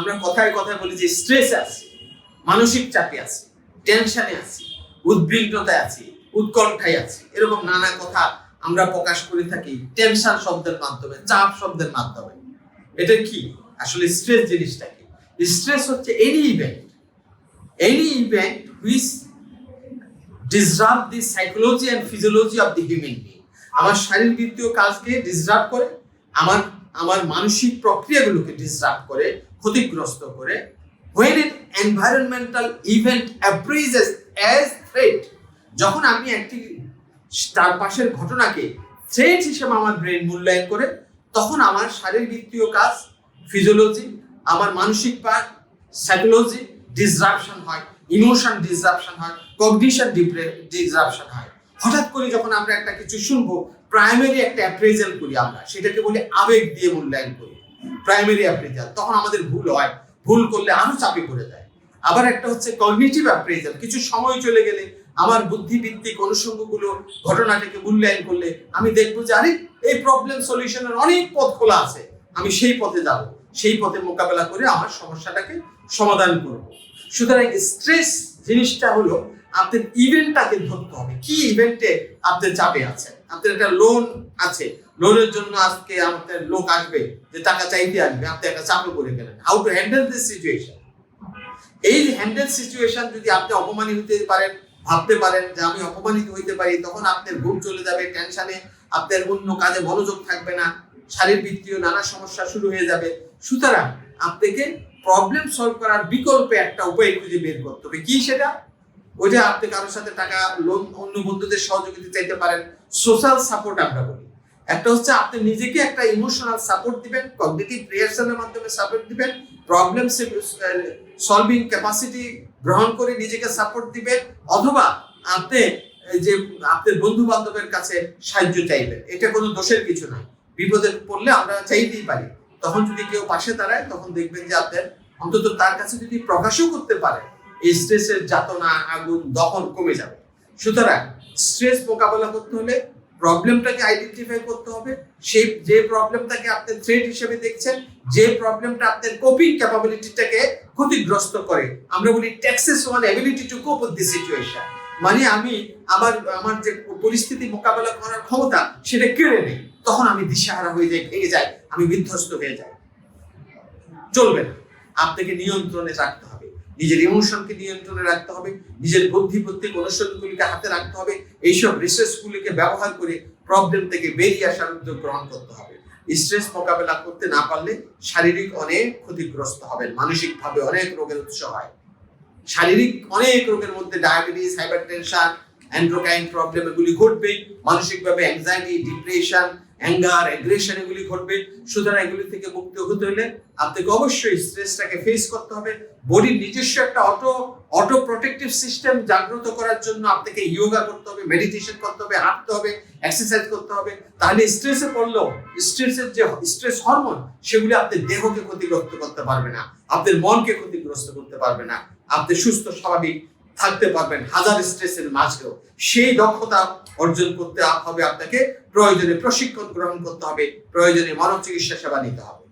আমরা কথায় কথায় বলি যে স্ট্রেস আছে, মানসিক চাপে আছে টেনশনে আছি, উদ্বিগ্নতায় আছি, উৎকণ্ঠায় আছি, এরকম নানা কথা আমরা প্রকাশ করে থাকি টেনশন শব্দের মাধ্যমে, চাপ শব্দের মাধ্যমে। এটা কি? আসলে স্ট্রেস জিনিসটা কি? স্ট্রেস হচ্ছে any event any event which disrupt the psychology and physiology of the human being আমার শারীরবৃত্তীয় কাজকে ডিসরাপ্ট করে, আমার আমার মানসিক প্রক্রিয়াগুলোকে ডিসরাপ্ট করে, ক্ষতিগ্রস্ত করে, when an environmental event appraises as threat, যখন আমি একটি তার পাশের ঘটনাকে থ্রেট হিসেবে আমার ব্রেন মূল্যায়ন করে, তখন আমার শারীরবৃত্তীয় কাজ ফিজিওলজি আমার মানসিক পার্ট সাইকোলজি ডিসরাপশন হয় ইমোশন ডিসরাপশন হয় কগনিশন ডিসরাপশন হয়। হঠাৎ করে যখন আমরা একটা কিছু শুনব প্রাইমারি একটা অ্যাপ্রেজাল করি আমরা, সেটাকে বলি আবেগ দিয়ে মূল্যায়ন করি। প্রাইমারি অ্যাপ্রেজাল তখন আমাদের ভুল হয়। ভুল করলে আরও চাপে পড়ে যায়। আবার একটা হচ্ছে কগনিটিভ অ্যাপ্রেজাল কিছু সময় চলে গেলে আমার বুদ্ধিভিত্তিক অনুষঙ্গগুলো ঘটনাটাকে মূল্যায়ন করলে আমি দেখব যে, আরে, এই প্রবলেম সলিউশনের অনেক পথ খোলা আছে। আমি সেই পথে যাব, সেই পথে মোকাবেলা করে আমার সমস্যাটাকে সমাধান করব। সুতরাং স্ট্রেস জিনিসটা হলো আপনার ইভেন্টটাকে ধরতে হবে। কি ইভেন্টে আপনি চাপে আছেন? আপনার একটা লোন আছে। লোনের জন্য আজকে আপনার লোক আসবে যে টাকা চাইতে আসবে, আপনি একটা চাপে পড়ে গেলেন how to handle this situation এই হ্যান্ডেল সিচুয়েশন যদি আপনি অপমানিত হতে পারেন, ভাবতে পারেন যে আমি অপমানিত হইতে পারি, তখন আপনার ঘুম চলে যাবে টেনশনে আপনার অন্য কাজে মনোযোগ থাকবে না শারীরবৃত্তীয় নানা সমস্যা শুরু হয়ে যাবে। সুতরাং আপনাকে প্রবলেম সলভ করার বিকল্পে একটা উপায় খুঁজে বের করতে হবে। কি সেটা? ওইটা আপনি কারোর সাথে টাকা লোন অন্য বন্ধুদের সহযোগিতা চাইতে পারেন। সোশ্যাল সাপোর্ট আমরা বলি। একটা হচ্ছে আপনি নিজেকে একটা ইমোশনাল সাপোর্ট দিবেন কগনিটিভ রিহার্সালের মাধ্যমে সাপোর্ট দিবেন প্রবলেম সলভিং ক্যাপাসিটি গ্রহণ করে নিজেকে সাপোর্ট দিবেন, অথবা আপনি যে আপনার বন্ধু বান্ধবের কাছে সাহায্য চাইবেন। এটা কোনো দোষের কিছু নয়। বিপদে পড়লে আমরা চাইতেই পারি। তখন যদি কেউ পাশে দাঁড়ায়, তখন দেখবেন যে আপনার অন্তত তার কাছে যদি প্রকাশও করতে পারে স্ট্রেসের যাতনা, আগুন দহন কমে যাবে। সুতরাং স্ট্রেস মোকাবেলা করতে হলে প্রবলেমটাকে আইডেন্টিফাই করতে হবে। সেই, যে প্রবলেমটাকে আপনি থ্রেট হিসেবে দেখছেন, যে প্রবলেমটা আপনার কোপিং ক্যাপাবিলিটিটাকে ক্ষতিগ্রস্ত করে। আমরা বলি taxes one ability to cope with the situation মানে আমি আমার আমার যে পরিস্থিতি মোকাবেলা করার ক্ষমতা, সেটা কেড়ে নেই। তখন আমি দিশাহারা হয়ে যাই, ভেঙে যাই, আমি বিধ্বস্ত হয়ে যাই। চলবে না। আপনাকে নিয়ন্ত্রণে রাখতে নিজের ইমোশনকে নিয়ন্ত্রণে রাখতে হবে, নিজের বুদ্ধি প্রত্যেক অনুশীলনগুলিকে হাতে রাখতে হবে, এইসব রিসোর্সগুলিকে ব্যবহার করে প্রবলেম থেকে বেরিয়ে আসার উদ্যোগ গ্রহণ করতে হবে। স্ট্রেস মোকাবেলা করতে না পারলে শারীরিক অনেক ক্ষতিগ্রস্ত হবেন, মানসিকভাবে অনেক রোগের উৎস হয়। শারীরিক অনেক রোগের মধ্যে diabetes hypertension endocrine problem এগুলি ঘটবে মানসিকভাবে অ্যাংজাইটি ডিপ্রেশন অ্যাঙ্গার অ্যাগ্রেশন এগুলি ঘটবে সুতরাং এগুলি থেকে মুক্ত হতে হলে আপনাকে অবশ্যই স্ট্রেসটাকে ফেস করতে হবে। বডির নিজস্ব একটা অটো অটো প্রোটেক্টিভ সিস্টেম জাগ্রত করার জন্য আপনাকে ইয়োগা করতে হবে মেডিটেশন করতে হবে, হাঁটতে হবে এক্সারসাইজ করতে হবে। তাহলে স্ট্রেসে পড়লেও স্ট্রেসের যে স্ট্রেস হরমোন সেগুলি আপনার দেহকে ক্ষতিগ্রস্ত করতে পারবে না, আপনার মনকে ক্ষতিগ্রস্ত করতে পারবে না। আপনি সুস্থ, স্বাভাবিক থাকতে পারবেন হাজার স্ট্রেসের মাঝেও। সেই দক্ষতা অর্জন করতে হবে আপনাকে। প্রয়োজনে প্রশিক্ষণ গ্রহণ করতে হবে। প্রয়োজনে মানব চিকিৎসা সেবা নিতে হবে।